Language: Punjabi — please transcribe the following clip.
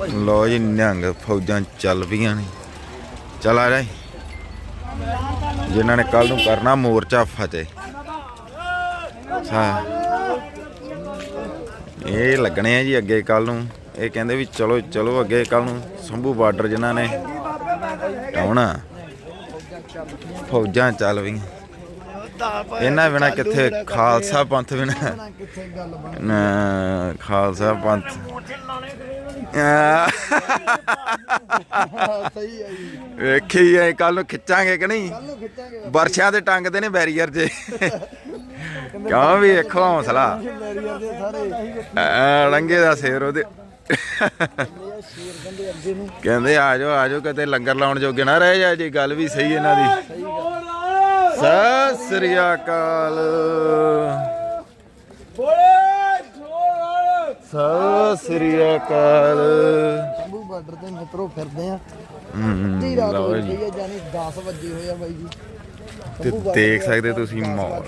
ਲੋ ਜੀ, ਨਿਹੰਗ ਫੌਜਾਂ ਚੱਲ ਪਈਆਂ ਨੇ। ਚੱਲ ਆ ਜਾ ਜਿਨ੍ਹਾਂ ਨੇ ਕੱਲ ਨੂੰ ਕਰਨਾ ਮੋਰਚਾ ਫਤਿਹ। ਅੱਛਾ। ਇਹ ਲੱਗਣੇ ਆ ਜੀ ਅੱਗੇ ਕੱਲ ਨੂੰ। ਇਹ ਕਹਿੰਦੇ ਵੀ ਚਲੋ ਚਲੋ ਅੱਗੇ ਕੱਲ ਨੂੰ ਸੰਭੂ ਬਾਰਡਰ ਜਿਨ੍ਹਾਂ ਨੇ ਆਉਣਾ। ਫੌਜਾਂ ਚੱਲ ਪਈਆਂ। ਇਹਨਾਂ ਬਿਨਾ ਕਿੱਥੇ ਖਾਲਸਾ ਪੰਥ ਬਿਨਾ ਕਿੱਥੇ ਖਾਲਸਾ ਪੰਥ। ਸਹੀ ਹੈ। ਜੀ ਵੇਖੀ ਐ ਕੱਲ ਨੂੰ ਖਿੱਚਾਂਗੇ ਕਿ ਨਹੀਂ? ਕੱਲ ਨੂੰ ਖਿੱਚਾਂਗੇ ਵਰਸ਼ਾ ਦੇ ਟੰਗਦੇ ਨੇ ਬੈਰੀਅਰ 'ਚ ਕਿਉਂ ਵੀ ਵੇਖੋ ਹੌਸਲਾ। ਬੈਰੀਅਰ ਦੇ ਸਾਰੇ ਆ, ਲੰਗੇ ਦਾ ਸੇਰ ਉਹਦੇ। ਕਹਿੰਦੇ ਆ ਜਾਓ ਆ ਜਾਓ ਕਿਤੇ ਲੰਗਰ ਲਾਉਣ ਜੋਗੇ ਨਾ ਰਹਿ ਜਾ ਜੀ ਗੱਲ ਵੀ ਸਹੀ ਇਹਨਾਂ ਦੀ। ਸਤਿ ਸ੍ਰੀ ਅਕਾਲ। ਸਤਿ ਸ੍ਰੀ ਅਕਾਲ। ਸੰਭੂ ਬਾਰਡਰ ਤੇ ਮਿੱਤਰੋ ਫਿਰਦੇ ਆ। ਅੱਧੀ ਰਾਤ ਜੀ। ਪਈ ਆ ਜਾਨੀ 10 ਵਜੇ ਹੋਏ ਆ ਬਾਈ ਜੀ। ਤੇ ਦੇਖ ਸਕਦੇ ਤੁਸੀਂ ਮੌਲ।